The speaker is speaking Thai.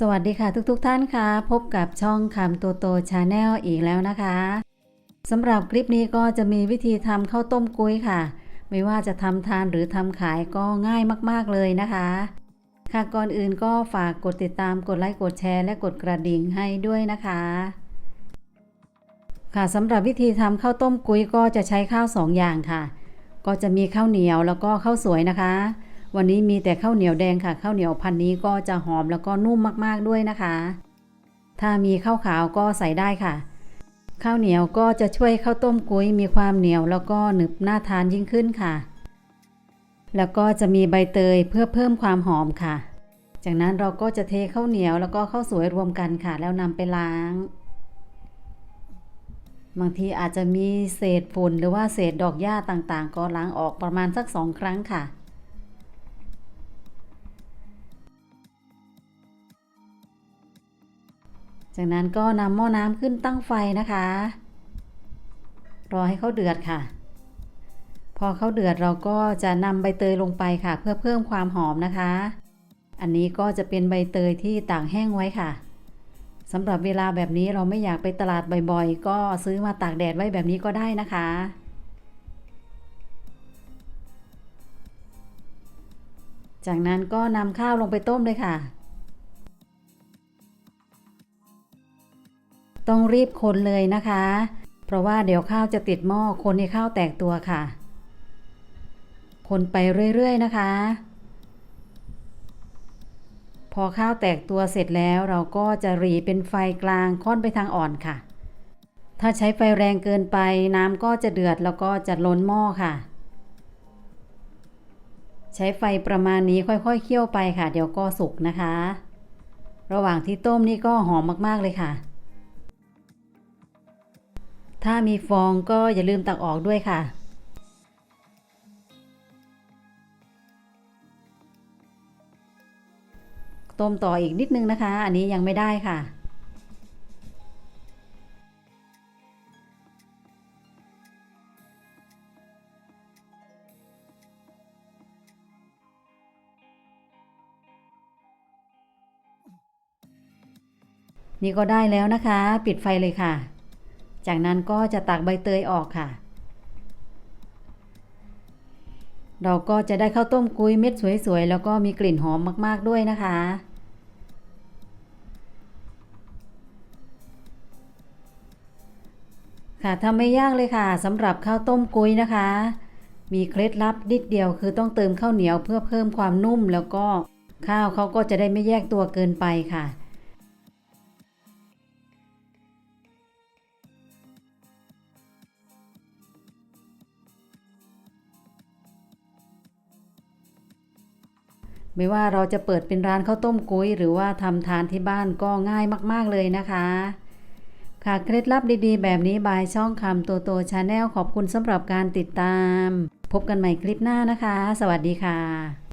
สวัสดีค่ะทุกๆทท่านค่ะ พบกับช่องคำโตโตชาแนลอีกแล้วนะคะสำหรับคลิปนี้ก็จะมีวิธีทำข้าวต้มกุ้ยค่ะ ไม่ว่าจะทำทานหรือทำขายก็ง่ายมากๆเลยนะคะ ค่ะก่อนอื่นก็ฝากกดติดตามกดไลค์กดแชร์และกดกระดิ่งให้ด้วยนะคะ ค่ะสำหรับวิธีทำข้าวต้มกุ้ยก็จะใช้ข้าวสองอย่างค่ะ ก็จะมีข้าวเหนียวแล้วก็ข้าวสวยนะคะ วันนี้มีแต่ข้าวเหนียวแดงค่ะข้าวเหนียวพันนี้ก็จะหอมแล้วก็นุ่มมากๆด้วยนะคะ ถ้ามีข้าวขาวก็ใส่ได้ค่ะ ข้าวเหนียวก็จะช่วยข้าวต้มกุ้ยมีความเหนียวแล้วก็หนึบน่าทานยิ่งขึ้นค่ะ แล้วก็จะมีใบเตยเพื่อเพิ่มความหอมค่ะ จากนั้นเราก็จะเทข้าวเหนียวแล้วก็ข้าวสวยรวมกันค่ะ แล้วนำไปล้างบางทีอาจจะมีเศษฝุ่นหรือว่าเศษดอกหญ้าต่างๆ ก็ล้างออกประมาณสักสองครั้งค่ะ จากนั้นก็นำหม้อน้ำขึ้นตั้งไฟนะคะ รอให้เขาเดือดค่ะ พอเขาเดือดเราก็จะนำใบเตยลงไปค่ะ เพื่อเพิ่มความหอมนะคะ อันนี้ก็จะเป็นใบเตยที่ตากแห้งไว้ค่ะสำหรับเวลาแบบนี้เราไม่อยากไปตลาดบ่อยๆ ก็ซื้อมาตากแดดไว้แบบนี้ก็ได้นะคะ จากนั้นก็นำข้าวลงไปต้มเลยค่ะ ต้องรีบคนเลยนะคะ เพราะว่าเดี๋ยวข้าวจะติดหม้อคนให้ข้าวแตกตัวค่ะ คนไปเรื่อยๆนะคะ พอข้าวแตกตัวเสร็จแล้วเราก็จะหรีเป็นไฟกลางค่อนไปทางอ่อนค่ะ ถ้าใช้ไฟแรงเกินไปน้ำก็จะเดือดแล้วก็จะล้นหม้อค่ะ ใช้ไฟประมาณนี้ค่อยๆเคี่ยวไปค่ะ เดี๋ยวก็สุกนะคะระหว่างที่ต้มนี่ก็หอมมาก ๆ เลยค่ะ ถ้ามีฟองก็อย่าลืมตักออกด้วยค่ะ ต้มต่ออีกนิดนึงนะคะ อันนี้ยังไม่ได้ค่ะนี่ก็ได้แล้วนะคะ ปิดไฟเลยค่ะ จากนั้นก็จะตักใบเตยออกค่ะ เราก็จะได้ข้าวต้มกุ้ยเม็ดสวยๆ แล้วก็มีกลิ่นหอมมากๆด้วยนะคะ ค่ะทำไม่ยากเลยค่ะสำหรับข้าวต้มกุ้ยนะคะ มีเคล็ดลับนิดเดียวคือต้องเติมข้าวเหนียวเพื่อเพิ่มความนุ่มแล้วก็ข้าวเขาก็จะได้ไม่แยกตัวเกินไปค่ะ ไม่ว่าเราจะเปิดเป็นร้านข้าวต้มกุ้ยหรือว่าทำทานที่บ้านก็ง่ายมากๆเลยนะคะ ค่ะเคล็ดลับดีๆ แบบนี้บายช่องคำตัวโตชาแนลขอบคุณสำหรับการติดตาม พบกันใหม่คลิปหน้านะคะ สวัสดีค่ะ